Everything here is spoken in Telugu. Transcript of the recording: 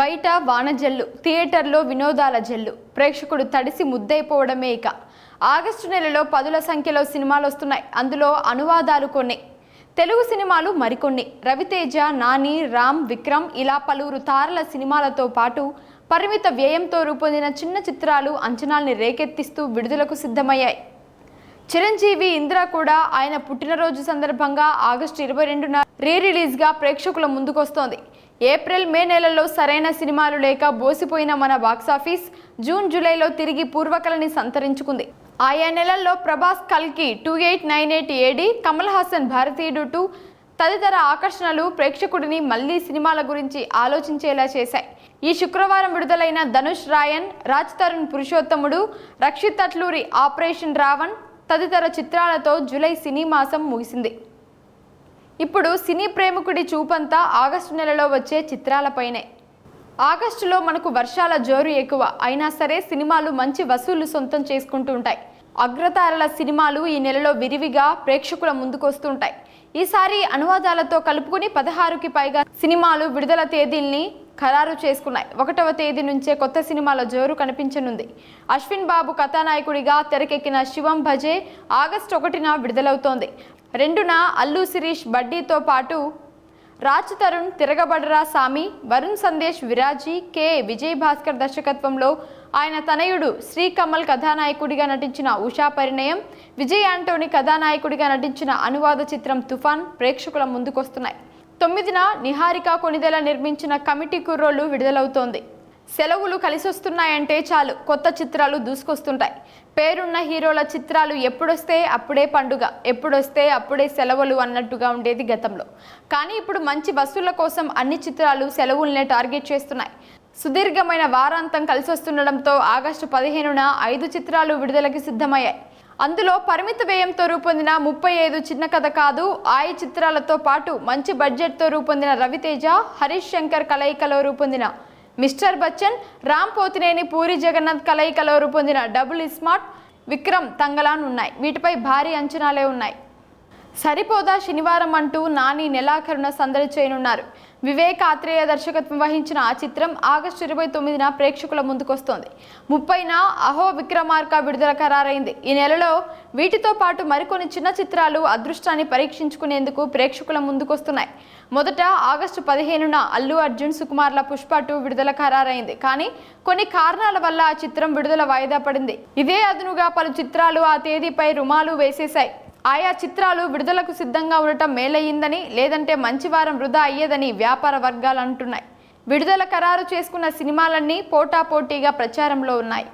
బయట వానజల్లు థియేటర్లో వినోదాల జల్లు. ప్రేక్షకుడు తడిసి ముద్దైపోవడమే ఇక. ఆగస్టు నెలలో పదుల సంఖ్యలో సినిమాలు వస్తున్నాయి. అందులో అనువాదాలు కొన్ని. తెలుగు సినిమాలు మరికొన్ని. రవితేజ నాని రామ్ విక్రమ్ ఇలా పలువురు తారల సినిమాలతో పాటు పరిమిత వ్యయంతో రూపొందిన చిన్న చిత్రాలు అంచనాల్ని రేకెత్తిస్తూ విడుదలకు సిద్ధమయ్యాయి. చిరంజీవి ఇందిర కూడా ఆయన పుట్టినరోజు సందర్భంగా ఆగస్టు ఇరవై రెండున రీ రిలీజ్గా ప్రేక్షకుల ముందుకొస్తోంది. ఏప్రిల్ మే నెలల్లో సరైన సినిమాలు లేక బోసిపోయిన మన బాక్సాఫీస్ జూన్ జూలైలో తిరిగి పూర్వకలని సంతరించుకుంది. ఆయా నెలల్లో ప్రభాస్ కల్కి two eight nine eight AD Kamal Haasan Bharateeyudu two తదితర ఆకర్షణలు ప్రేక్షకుడిని మళ్ళీ సినిమాల గురించి ఆలోచించేలా చేశాయి. ఈ శుక్రవారం విడుదలైన ధనుష్ రాయన్ రాజ్ తరుణ్ పురుషోత్తముడు రక్షిత్ అట్లూరి ఆపరేషన్ రావణ్ తదితర చిత్రాలతో జూలై సినీ మాసం ముగిసింది. ఇప్పుడు సినీ ప్రేమికుడి చూపంతా ఆగస్టు నెలలో వచ్చే చిత్రాలపైనే ఆగస్టులో మనకు వర్షాల జోరు ఎక్కువ. అయినా సరే సినిమాలు మంచి వసూళ్ళు సొంతం చేసుకుంటూ ఉంటాయి. అగ్రతారల సినిమాలు ఈ నెలలో విరివిగా ప్రేక్షకుల ముందుకొస్తుంటాయి. ఈసారి అనువాదాలతో కలుపుకుని పదహారుకి పైగా సినిమాలు విడుదల తేదీల్ని ఖరారు చేసుకున్నాయి. ఒకటవ తేదీ నుంచే కొత్త సినిమాల జోరు కనిపించనుంది. అశ్విన్ బాబు కథానాయకుడిగా తెరకెక్కిన శివం భజే ఆగస్టు ఒకటిన విడుదలవుతోంది. రెండున అల్లు శిరీష్ బడ్డీతో పాటు రాజ్ తరుణ్ తిరగబడరా సామి వరుణ్ సందేశ్ విరాజీ కె. విజయ్ భాస్కర్ దర్శకత్వంలో ఆయన తనయుడు శ్రీకమల్ కథానాయకుడిగా నటించిన ఉషా పరిణయం విజయ్ ఆంటోనీ కథానాయకుడిగా నటించిన అనువాద చిత్రం తుఫాన్ ప్రేక్షకుల ముందుకొస్తున్నాయి. తొమ్మిదిన నిహారిక కొనిదెల నిర్మించిన కమిటీ కుర్రోళ్ళు విడుదలవుతోంది. సెలవులు కలిసొస్తున్నాయంటే చాలు కొత్త చిత్రాలు దూసుకొస్తుంటాయి. పేరున్న హీరోల చిత్రాలు ఎప్పుడొస్తే అప్పుడే పండుగ ఎప్పుడొస్తే అప్పుడే సెలవులు అన్నట్టుగా ఉండేది గతంలో. కానీ ఇప్పుడు మంచి వసూళ్ళ కోసం అన్ని చిత్రాలు సెలవుల్నే టార్గెట్ చేస్తున్నాయి. సుదీర్ఘమైన వారాంతం కలిసొస్తుండడంతో ఆగస్టు పదిహేనున ఐదు చిత్రాలు విడుదలకి సిద్ధమయ్యాయి. అందులో పరిమిత వ్యయంతో రూపొందిన ముప్పై ఐదు చిన్న కథ కాదు ఆయు చిత్రాలతో పాటు మంచి బడ్జెట్తో రూపొందిన రవితేజ హరీష్ శంకర్ కలయికలో రూపొందిన మిస్టర్ బచ్చన్ రామ్ పోతినేని పూరి జగన్నాథ్ కలయికలో రూపొందిన డబుల్ స్మార్ట్ విక్రమ్ తంగలాన్ ఉన్నాయి. వీటిపై భారీ అంచనాలే ఉన్నాయి. సరిపోదా శనివారం అంటూ నాని నెలాఖరున సందడి చేయనున్నారు. వివేక్ ఆత్రేయ దర్శకత్వం వహించిన ఆ చిత్రం ఆగస్టు ఇరవై తొమ్మిదిన ప్రేక్షకుల ముందుకొస్తోంది. ముప్పైన అహో విక్రమార్క విడుదల ఖరారైంది. ఈ నెలలో వీటితో పాటు మరికొన్ని చిన్న చిత్రాలు అదృష్టాన్ని పరీక్షించుకునేందుకు ప్రేక్షకుల ముందుకొస్తున్నాయి. మొదట ఆగస్టు పదిహేనున అల్లు అర్జున్ సుకుమార్ల పుష్ప టూ విడుదల ఖరారైంది. కానీ కొన్ని కారణాల వల్ల ఆ చిత్రం విడుదల వాయిదా పడింది. ఇదే అదునుగా పలు చిత్రాలు ఆ తేదీపై రుమాలు వేసేశాయి. ఆయా చిత్రాలు విడుదలకు సిద్ధంగా ఉండటం మేలయ్యిందని లేదంటే మంచి వారం వృధా అయ్యేదని వ్యాపార వర్గాలు అంటున్నాయి. విడుదల ఖరారు చేసుకున్న సినిమాలన్నీ పోటాపోటీగా ప్రచారంలో ఉన్నాయి.